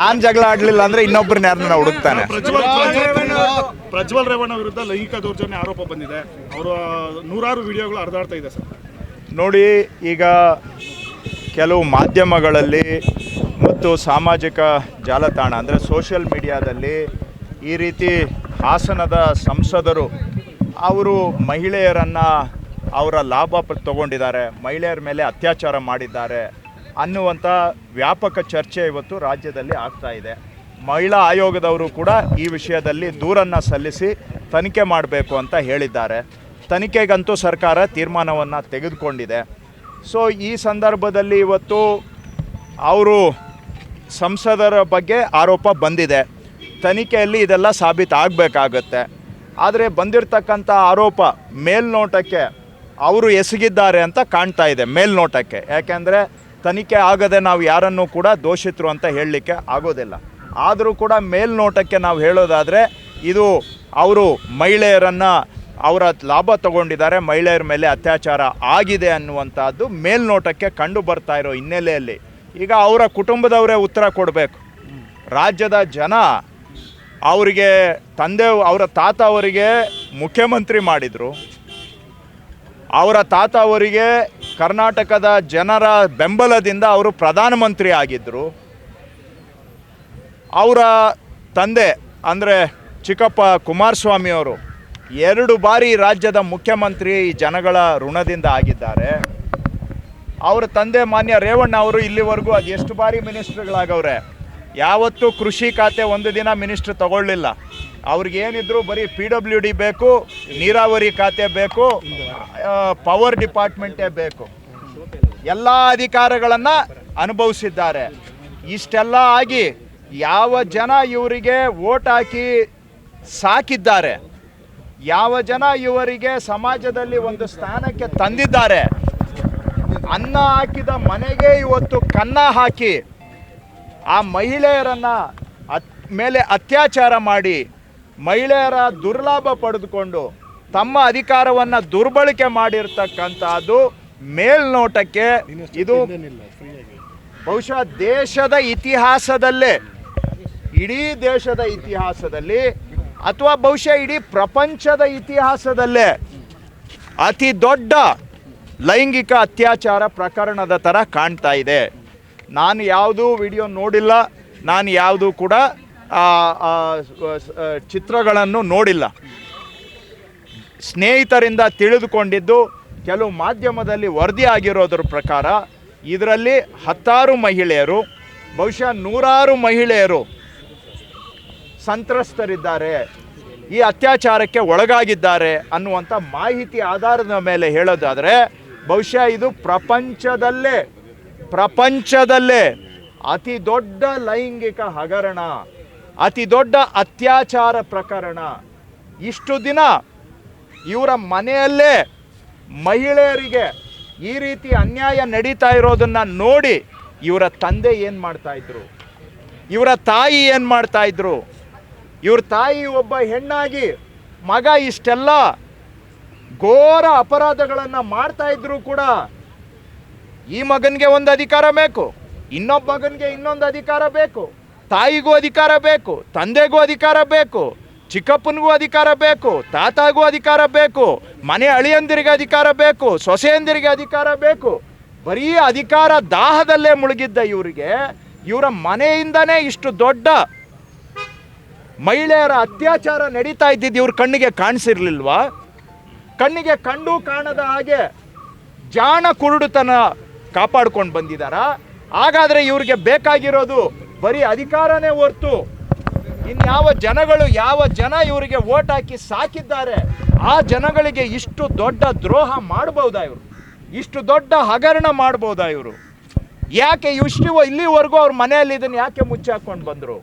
ನಾನ್ ಜಗಳ ಆಡ್ಲಿಲ್ಲ ಅಂದ್ರೆ ಇನ್ನೊಬ್ರನ್ನ ಯಾರನ್ನ ಹುಡುಕ್ತಾನೆ. ಪ್ರಜ್ವಲ್ ರೇವಣ್ಣ ವಿರುದ್ಧ ಲೈಂಗಿಕ ದೌರ್ಜನ್ಯ ಆರೋಪ ಬಂದಿದೆ. ಅವರು ನೂರಾರು ವಿಡಿಯೋಗಳು ಹರಿದಾಡ್ತಾ ಇದೆ ಸರ್. ನೋಡಿ ಈಗ ಕೆಲವು ಮಾಧ್ಯಮಗಳಲ್ಲಿ ಮತ್ತು ಸಾಮಾಜಿಕ ಜಾಲತಾಣ ಅಂದರೆ ಸೋಷಿಯಲ್ ಮೀಡಿಯಾದಲ್ಲಿ ಈ ರೀತಿ ಹಾಸನದ ಸಂಸದರು ಅವರು ಮಹಿಳೆಯರನ್ನು ಅವರ ಲಾಭ ಪ- ತಗೊಂಡಿದ್ದಾರೆ ಮಹಿಳೆಯರ ಮೇಲೆ ಅತ್ಯಾಚಾರ ಮಾಡಿದ್ದಾರೆ. ಅನ್ನುವಂಥ ವ್ಯಾಪಕ ಚರ್ಚೆ ಇವತ್ತು ರಾಜ್ಯದಲ್ಲಿ ಆಗ್ತಾ ಇದೆ. ಮಹಿಳಾ ಆಯೋಗದವರು ಕೂಡ ಈ ವಿಷಯದಲ್ಲಿ ದೂರನ್ನು ಸಲ್ಲಿಸಿ ತನಿಖೆ ಮಾಡಬೇಕು ಅಂತ ಹೇಳಿದ್ದಾರೆ. ತನಿಖೆಗಂತೂ ಸರ್ಕಾರ ತೀರ್ಮಾನವನ್ನು ತೆಗೆದುಕೊಂಡಿದೆ. ಸೊ, ಈ ಸಂದರ್ಭದಲ್ಲಿ ಇವತ್ತು ಅವರು ಸಂಸದರ ಬಗ್ಗೆ ಆರೋಪ ಬಂದಿದೆ. ತನಿಖೆಯಲ್ಲಿ ಇದೆಲ್ಲ ಸಾಬೀತಾಗಬೇಕಾಗತ್ತೆ ಆದರೆ ಬಂದಿರತಕ್ಕಂಥ ಆರೋಪ ಮೇಲ್ನೋಟಕ್ಕೆ ಅವರು ಎಸಗಿದ್ದಾರೆ ಅಂತ ಕಾಣ್ತಾ ಇದೆ ಮೇಲ್ನೋಟಕ್ಕೆ. ಯಾಕೆಂದರೆ ತನಿಖೆ ಆಗದೆ ನಾವು ಯಾರನ್ನು ಕೂಡ ದೋಷಿತರು ಅಂತ ಹೇಳಲಿಕ್ಕೆ ಆಗೋದಿಲ್ಲ. ಆದರೂ ಕೂಡ ಮೇಲ್ನೋಟಕ್ಕೆ ನಾವು ಹೇಳೋದಾದರೆ, ಇದು ಅವರು ಮಹಿಳೆಯರನ್ನು ಅವರ ಲಾಭ ತಗೊಂಡಿದ್ದಾರೆ, ಮಹಿಳೆಯರ ಮೇಲೆ ಅತ್ಯಾಚಾರ ಆಗಿದೆ ಅನ್ನುವಂಥದ್ದು ಮೇಲ್ನೋಟಕ್ಕೆ ಕಂಡು ಬರ್ತಾ ಇರೋ ಹಿನ್ನೆಲೆಯಲ್ಲಿ. ಈಗ ಅವರ ಕುಟುಂಬದವರೇ ಉತ್ತರ ಕೊಡಬೇಕು. ರಾಜ್ಯದ ಜನ ಅವರಿಗೆ ತಂದೆ, ಅವರ ತಾತ ಅವರಿಗೆ ಮುಖ್ಯಮಂತ್ರಿ ಮಾಡಿದರು. ಅವರ ತಾತ ಅವರಿಗೆ ಕರ್ನಾಟಕದ ಜನರ ಬೆಂಬಲದಿಂದ ಅವರು ಪ್ರಧಾನಮಂತ್ರಿ ಆಗಿದ್ದರು ಅವರ ತಂದೆ ಅಂದರೆ ಚಿಕ್ಕಪ್ಪ ಕುಮಾರಸ್ವಾಮಿಯವರು ಎರಡು ಬಾರಿ ರಾಜ್ಯದ ಮುಖ್ಯಮಂತ್ರಿ ಈ ಜನಗಳ ಋಣದಿಂದ ಆಗಿದ್ದಾರೆ. ಅವರ ತಂದೆ ಮಾನ್ಯ ರೇವಣ್ಣ ಅವರು ಇಲ್ಲಿವರೆಗೂ ಅದು ಎಷ್ಟು ಬಾರಿ ಮಿನಿಸ್ಟ್ರುಗಳಾಗವ್ರೆ. ಯಾವತ್ತೂ ಕೃಷಿ ಖಾತೆ ಒಂದು ದಿನ ಮಿನಿಸ್ಟ್ರ್ ತಗೊಳ್ಳಿಲ್ಲ. ಅವ್ರಿಗೆ ಏನಿದ್ರು ಬರೀ ಪಿ ಡಬ್ಲ್ಯೂ ಡಿ ಬೇಕು, ನೀರಾವರಿ ಖಾತೆ ಬೇಕು ಪವರ್ ಡಿಪಾರ್ಟ್ಮೆಂಟೇ ಬೇಕು. ಎಲ್ಲ ಅಧಿಕಾರಗಳನ್ನು ಅನುಭವಿಸಿದ್ದಾರೆ. ಇಷ್ಟೆಲ್ಲ ಆಗಿ ಯಾವ ಜನ ಇವರಿಗೆ ವೋಟ್ ಹಾಕಿ ಸಾಕಿದ್ದಾರೆ, ಯಾವ ಜನ ಇವರಿಗೆ ಸಮಾಜದಲ್ಲಿ ಒಂದು ಸ್ಥಾನಕ್ಕೆ ತಂದಿದ್ದಾರೆ, ಅನ್ನ ಹಾಕಿದ ಮನೆಗೆ ಇವತ್ತು ಕನ್ನ ಹಾಕಿ ಆ ಮಹಿಳೆಯರನ್ನ ಮೇಲೆ ಅತ್ಯಾಚಾರ ಮಾಡಿ ಮಹಿಳೆಯರ ದುರ್ಲಾಭ ಪಡೆದುಕೊಂಡು ತಮ್ಮ ಅಧಿಕಾರವನ್ನು ದುರ್ಬಳಕೆ ಮಾಡಿರ್ತಕ್ಕಂಥದ್ದು ಮೇಲ್ನೋಟಕ್ಕೆ ಇದು ಬಹುಶಃ ದೇಶದ ಇತಿಹಾಸದಲ್ಲೇ ಇಡೀ ದೇಶದ ಇತಿಹಾಸದಲ್ಲಿ ಅಥವಾ ಬಹುಶಃ ಇಡೀ ಪ್ರಪಂಚದ ಇತಿಹಾಸದಲ್ಲೇ ಅತಿ ದೊಡ್ಡ ಲೈಂಗಿಕ ಅತ್ಯಾಚಾರ ಪ್ರಕರಣದ ಥರ ಕಾಣ್ತಾ ಇದೆ. ನಾನು ಯಾವುದೂ ವಿಡಿಯೋ ನೋಡಿಲ್ಲ ನಾನು ಯಾವುದೂ ಕೂಡ ಚಿತ್ರಗಳನ್ನು ನೋಡಿಲ್ಲ. ಸ್ನೇಹಿತರಿಂದ ತಿಳಿದುಕೊಂಡಿದ್ದು ಕೆಲವು ಮಾಧ್ಯಮದಲ್ಲಿ ವರದಿ ಆಗಿರೋದ್ರ ಪ್ರಕಾರ ಇದರಲ್ಲಿ ಹತ್ತಾರು ಮಹಿಳೆಯರು, ಬಹುಶಃ ನೂರಾರು ಮಹಿಳೆಯರು ಸಂತ್ರಸ್ತರಿದ್ದಾರೆ, ಈ ಅತ್ಯಾಚಾರಕ್ಕೆ ಒಳಗಾಗಿದ್ದಾರೆ ಅನ್ನುವಂಥ ಮಾಹಿತಿ ಆಧಾರದ ಮೇಲೆ ಹೇಳೋದಾದರೆ, ಬಹುಶಃ ಇದು ಪ್ರಪಂಚದಲ್ಲೇ ಪ್ರಪಂಚದಲ್ಲೇ ಅತಿ ದೊಡ್ಡ ಲೈಂಗಿಕ ಹಗರಣ. ಅತಿ ದೊಡ್ಡ ಅತ್ಯಾಚಾರ ಪ್ರಕರಣ. ಇಷ್ಟು ದಿನ ಇವರ ಮನೆಯಲ್ಲೇ ಮಹಿಳೆಯರಿಗೆ ಈ ರೀತಿ ಅನ್ಯಾಯ ನಡೀತಾ ಇರೋದನ್ನ ನೋಡಿ ಇವರ ತಂದೆ ಏನು ಮಾಡ್ತಾ ಇದ್ರು? ಇವರ ತಾಯಿ ಏನು ಮಾಡ್ತಾ ಇದ್ರು? ಇವ್ರ ತಾಯಿ ಒಬ್ಬ ಹೆಣ್ಣಾಗಿ ಮಗ ಇಷ್ಟೆಲ್ಲ ಘೋರ ಅಪರಾಧಗಳನ್ನು ಮಾಡ್ತಾ ಇದ್ರು ಕೂಡ ಈ ಮಗನಿಗೆ ಒಂದು ಅಧಿಕಾರ ಬೇಕು, ಇನ್ನೊಬ್ಬ ಮಗನಿಗೆ ಇನ್ನೊಂದು ಅಧಿಕಾರ ಬೇಕು. ತಾಯಿಗೂ ಅಧಿಕಾರ ಬೇಕು, ತಂದೆಗೂ ಅಧಿಕಾರ ಬೇಕು, ಚಿಕ್ಕಪ್ಪನಿಗೂ ಅಧಿಕಾರ ಬೇಕು, ತಾತಾಗೂ ಅಧಿಕಾರ ಬೇಕು, ಮನೆ ಅಳಿಯಂದಿರಿಗೆ ಅಧಿಕಾರ ಬೇಕು, ಸೊಸೆಯಂದಿರಿಗೆ ಅಧಿಕಾರ ಬೇಕು. ಬರೀ ಅಧಿಕಾರ ದಾಹದಲ್ಲೇ ಮುಳುಗಿದ್ದ ಇವರಿಗೆ, ಇವರ ಮನೆಯಿಂದನೇ ಇಷ್ಟು ದೊಡ್ಡ ಮಹಿಳೆಯರ ಅತ್ಯಾಚಾರ ನಡೀತಾ ಇದ್ದಿದ್ದು ಇವ್ರ ಕಣ್ಣಿಗೆ ಕಾಣಿಸಿರ್ಲಿಲ್ವಾ? ಕಣ್ಣಿಗೆ ಕಂಡು ಕಾಣದ ಹಾಗೆ ಜಾಣ ಕುರುಡುತನ ಕಾಪಾಡ್ಕೊಂಡು ಬಂದಿದ್ದಾರಾ ಹಾಗಾದ್ರೆ ಇವ್ರಿಗೆ ಬೇಕಾಗಿರೋದು ಬರೀ ಅಧಿಕಾರನೇ ಹೊರ್ತು ಇನ್ಯಾವ ಜನಗಳು ಯಾವ ಜನ ಇವರಿಗೆ ಓಟ್ ಹಾಕಿ ಸಾಕಿದ್ದಾರೆ, ಆ ಜನಗಳಿಗೆ ಇಷ್ಟು ದೊಡ್ಡ ದ್ರೋಹ ಮಾಡ್ಬೋದಾ ಇವರು? ಇಷ್ಟು ದೊಡ್ಡ ಹಗರಣ ಮಾಡ್ಬೋದಾ ಇವರು? ಯಾಕೆ ಇಷ್ಟು ಇಲ್ಲಿವರೆಗೂ ಅವ್ರ ಮನೆಯಲ್ಲಿ ಇದನ್ನು ಯಾಕೆ ಮುಚ್ಚಾಕೊಂಡು ಬಂದರು?